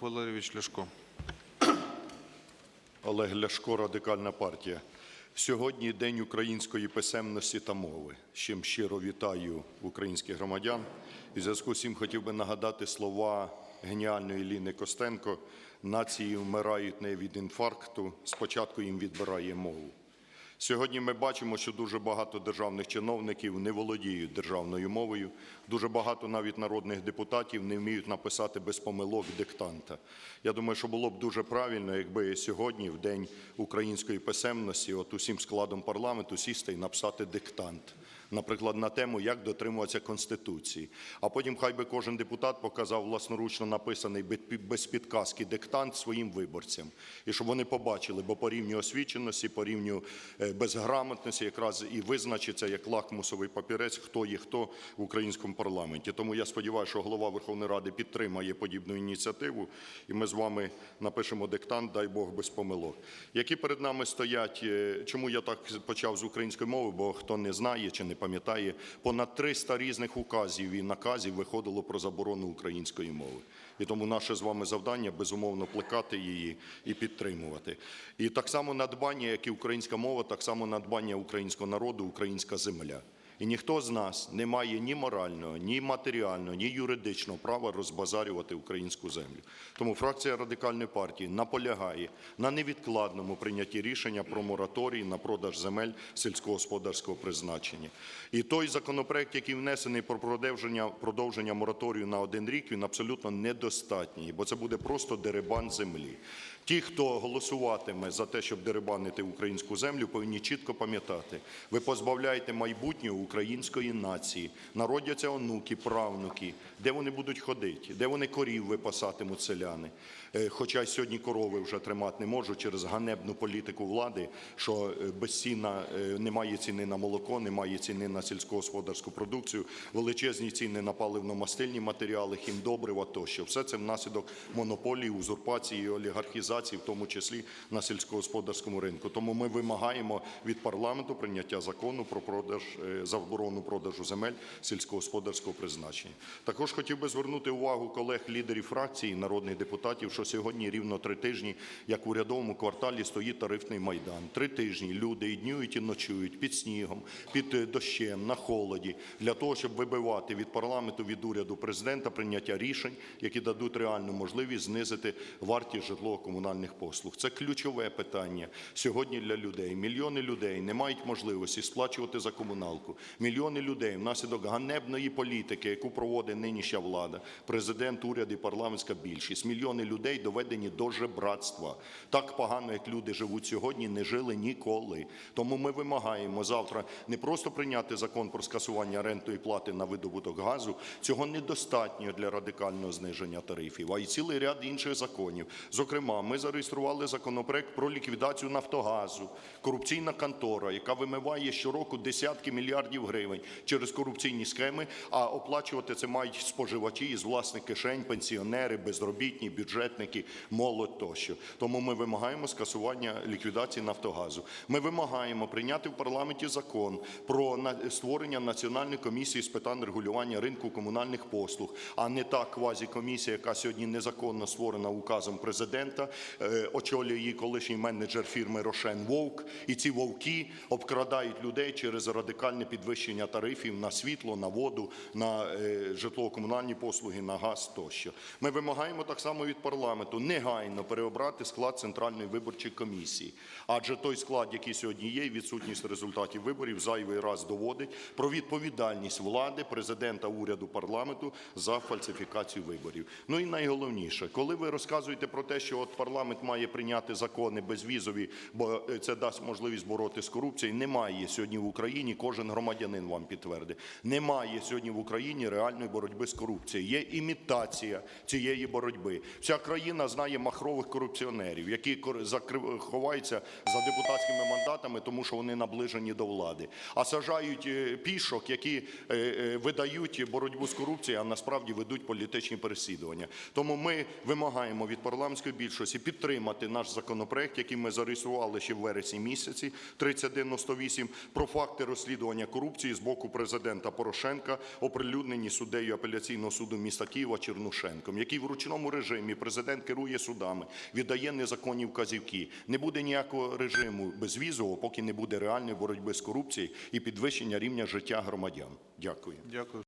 Олег Валерійович Ляшко. Олег Ляшко, Радикальна партія. Сьогодні День української писемності та мови. З чим щиро вітаю українських громадян. І зв'язку з цим хотів би нагадати слова геніальної Ліни Костенко: нації вмирають не від інфаркту, спочатку їм відбирає мову. Сьогодні ми бачимо, що дуже багато державних чиновників не володіють державною мовою. Дуже багато навіть народних депутатів не вміють написати без помилок диктанта. Я думаю, що було б дуже правильно, якби сьогодні, в день української писемності, от усім складом парламенту сісти і написати диктант. Наприклад, на тему, як дотримуватися Конституції. А потім хай би кожен депутат показав власноручно написаний без- підказки диктант своїм виборцям. І щоб вони побачили, бо по рівню освіченості, по рівню е, безграмотності якраз і визначиться як лакмусовий папірець, хто є хто в українському парламенті. Тому я сподіваюся, що голова Верховної Ради підтримає подібну ініціативу, і ми з вами напишемо диктант, дай Бог без помилок. Які перед нами стоять, е, чому я так почав з української мови, бо хто не знає чи не пам'ятає, понад 300 різних указів і наказів виходило про заборону української мови. І тому наше з вами завдання безумовно плекати її і підтримувати. І так само надбання, як і українська мова, так само надбання українського народу, українська земля. І ніхто з нас не має ні морального, ні матеріального, ні юридичного права розбазарювати українську землю. Тому фракція радикальної партії наполягає на невідкладному прийнятті рішення про мораторій на продаж земель сільськогосподарського призначення. І той законопроект, який внесений про продовження, продовження мораторію на один рік, він абсолютно недостатній, бо це буде просто дерибан землі. Ті, хто голосуватиме за те, щоб дерибанити українську землю, повинні чітко пам'ятати, ви позбавляєте майбутнього української нації, народяться онуки, правнуки, де вони будуть ходити, де вони корів випасатимуть селяни. Е, Хоча й сьогодні корови вже тримати не можуть через ганебну політику влади, що е, безцінна, е, немає ціни на молоко, немає ціни на сільськогосподарську продукцію, величезні ціни на паливно-мастильні матеріали, хімдобрива тощо. Все це внаслідок монополії, узурпації і олігархізації, в тому числі на сільськогосподарському ринку. Тому ми вимагаємо від парламенту прийняття закону про продаж е, заборону продажу земель сільськогосподарського призначення. Також хотів би звернути увагу колег лідерів фракції, народних депутатів, що сьогодні рівно три тижні, як в урядовому кварталі стоїть тарифний майдан. Три тижні люди і днюють, і ночують під снігом, під е, дощем, на холоді, для того, щоб вибивати від парламенту, від уряду президента прийняття рішень, які дадуть реальну можливість знизити вартість житлово-комунальних послуг. Це ключове питання сьогодні для людей. Мільйони людей не мають можливості сплачувати за комуналку. Мільйони людей внаслідок ганебної політики, яку проводить нинішня влада, президент, уряд і парламентська більшість. Мільйони людей доведені до жебратства. Так погано, як люди живуть сьогодні, не жили ніколи. Тому ми вимагаємо завтра не просто прийняти закон про скасування рентної плати на видобуток газу. Цього недостатньо для радикального зниження тарифів, а й цілий ряд інших законів. Зокрема, ми зареєстрували законопроект про ліквідацію Нафтогазу, корупційна контора, яка вимиває щороку десятки мільярдів гривень через корупційні схеми, а оплачувати це мають споживачі із власних кишень, пенсіонери, безробітні, бюджетники, молодь тощо. Тому ми вимагаємо скасування ліквідації Нафтогазу. Ми вимагаємо прийняти в парламенті закон про створення національної комісії з питань регулювання ринку комунальних послуг, а не та квазікомісія, яка сьогодні незаконно створена указом президента, очолює її колишній менеджер фірми Рошен Вовк. І ці вовки обкрадають людей через радикальне підвищення тарифів на світло, на воду, на е, житлово-комунальні послуги, на газ тощо. Ми вимагаємо так само від парламенту негайно переобрати склад центральної виборчої комісії, адже той склад, який сьогодні є, відсутність результатів виборів зайвий раз доводить про відповідальність влади, президента, уряду, парламенту за фальсифікацію виборів. Ну і найголовніше, коли ви розказуєте про те, що от парламент має прийняти закони безвізові, бо е, це дасть можливість боротися з корупцією. Немає сьогодні в Україні, кожен громадянин вам підтвердить. Немає сьогодні в Україні реальної боротьби з корупцією. Є імітація цієї боротьби. Вся країна знає махрових корупціонерів, які ховаються за депутатськими мандатами, тому що вони наближені до влади. А сажають е, пішок, які е, видають боротьбу з корупцією, а насправді ведуть політичні переслідування. Тому ми вимагаємо від парламентської більшості підтримати наш законопроект, який ми зареєстрували ще в вересні місяці 3098, про факти розслідування корупції з боку президента Порошенка, оприлюднені суддею апеляційного суду міста Києва Чернушенком, який в ручному режимі президент керує судами, віддає незаконні вказівки. Не буде ніякого режиму безвізового, поки не буде реальної боротьби з корупцією і підвищення рівня життя громадян. Дякую. Дякую.